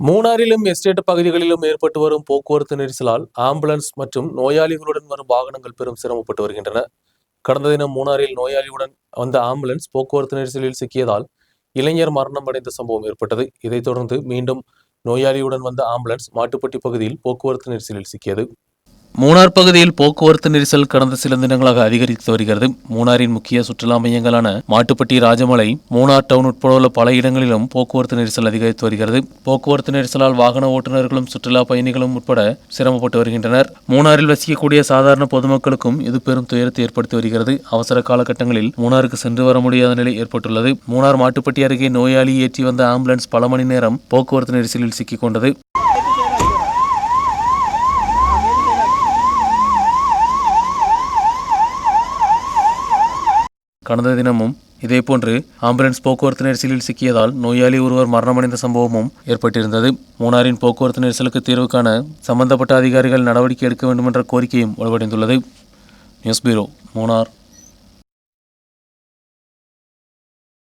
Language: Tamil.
மூணாறிலும் எஸ்டேட் பகுதிகளிலும் ஏற்பட்டு வரும் போக்குவரத்து நெரிசலால் ஆம்புலன்ஸ் மற்றும் நோயாளிகளுடன் வரும் வாகனங்கள் பெரும் சிரமப்பட்டு வருகின்றன. கடந்த தினம் மூணாறில் நோயாளியுடன் வந்த ஆம்புலன்ஸ் போக்குவரத்து நெரிசலில் சிக்கியதால் இளைஞர் மரணம் அடைந்த சம்பவம் ஏற்பட்டது. இதைத் தொடர்ந்து மீண்டும் நோயாளியுடன் வந்த ஆம்புலன்ஸ் மாட்டுப்பட்டி பகுதியில் போக்குவரத்து நெரிசலில் சிக்கியது. மூணார் பகுதியில் போக்குவரத்து நெரிசல் கடந்த சில தினங்களாக அதிகரித்து வருகிறது. மூணாரின் முக்கிய சுற்றுலா மையங்களான மாட்டுப்பட்டி ராஜமலை மூணார் டவுன் உட்பட உள்ள பல இடங்களிலும் போக்குவரத்து நெரிசல் அதிகரித்து வருகிறது. போக்குவரத்து நெரிசலால் வாகன ஓட்டுநர்களும் சுற்றுலா பயணிகளும் உட்பட சிரமப்பட்டு வருகின்றனர். மூணாரில் வசிக்கக்கூடிய சாதாரண பொதுமக்களுக்கும் இது பெரும் துயரத்தை ஏற்படுத்தி வருகிறது. அவசர காலகட்டங்களில் மூணாருக்கு சென்று வர முடியாத நிலை ஏற்பட்டுள்ளது. மூணார் மாட்டுப்பட்டி அருகே நோயாளி ஏற்றி வந்த ஆம்புலன்ஸ் பல மணி நேரம் போக்குவரத்து நெரிசலில் சிக்கிக்கொண்டது கடந்த தினமும் இதேபோன்று ஆம்புலன்ஸ் போக்குவரத்து நெரிசலில் சிக்கியதால் நோயாளி ஒருவர் மரணமடைந்த சம்பவமும் ஏற்பட்டிருந்தது. மூணாரின் போக்குவரத்து நெரிசலுக்கு தீர்வு காண சம்பந்தப்பட்ட அதிகாரிகள் நடவடிக்கை எடுக்க வேண்டும் என்ற கோரிக்கையும் வலுவடைந்துள்ளது. News bureau Munnar.